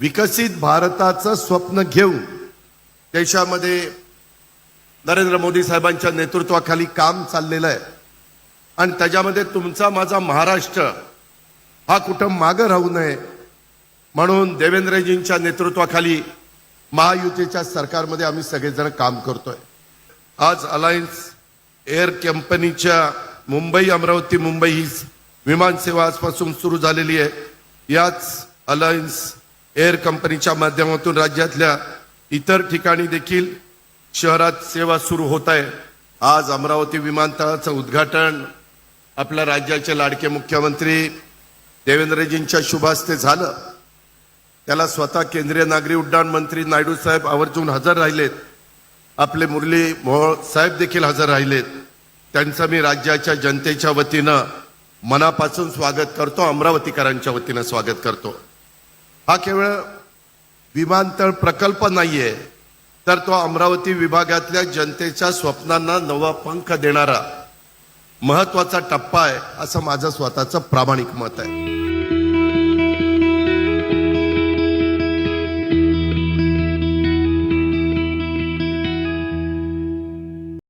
विकसित भारताचं स्वप्न घेऊन देशामध्ये नरेंद्र मोदी साहेबांच्या नेतृत्वाखाली काम चाललेलं आहे. आणि त्याच्यामध्ये तुमचा माझा महाराष्ट्र हा कुठं मागं राहू नये म्हणून देवेंद्रजींच्या नेतृत्वाखाली महायुतीच्या सरकारमध्ये आम्ही सगळेजण काम करतोय. आज अलायन्स एअर कंपनीच्या मुंबई अमरावती मुंबई ही विमान सेवा आजपासून सुरू झालेली आहे. याच अलायन्स एअर कंपनीच्या माध्यमातून राज्यातल्या इतर ठिकाणी देखील शहरात सेवा सुरू होत आहे. आज अमरावती विमानतळाचं उद्घाटन आपल्या राज्याचे लाडके मुख्यमंत्री देवेंद्रजींच्या शुभास्ते झालं. त्याला स्वतः केंद्रीय नागरी उड्डाण मंत्री नायडू साहेब आवर्जून हजर राहिलेत. आपले मुरली मोहोळ साहेब देखील हजर राहिलेत. त्यांचं मी राज्याच्या जनतेच्या वतीनं मनापासून स्वागत करतो अमरावतीकरांच्या वतीनं स्वागत करतो. हा केवळ विमानतळ प्रकल्प नाहीये तर तो अमरावती विभागातल्या जनतेच्या स्वप्नांना नवा पंख देणारा महत्त्वाचा टप्पा आहे असं माझं स्वतःचं प्रामाणिक मत आहे.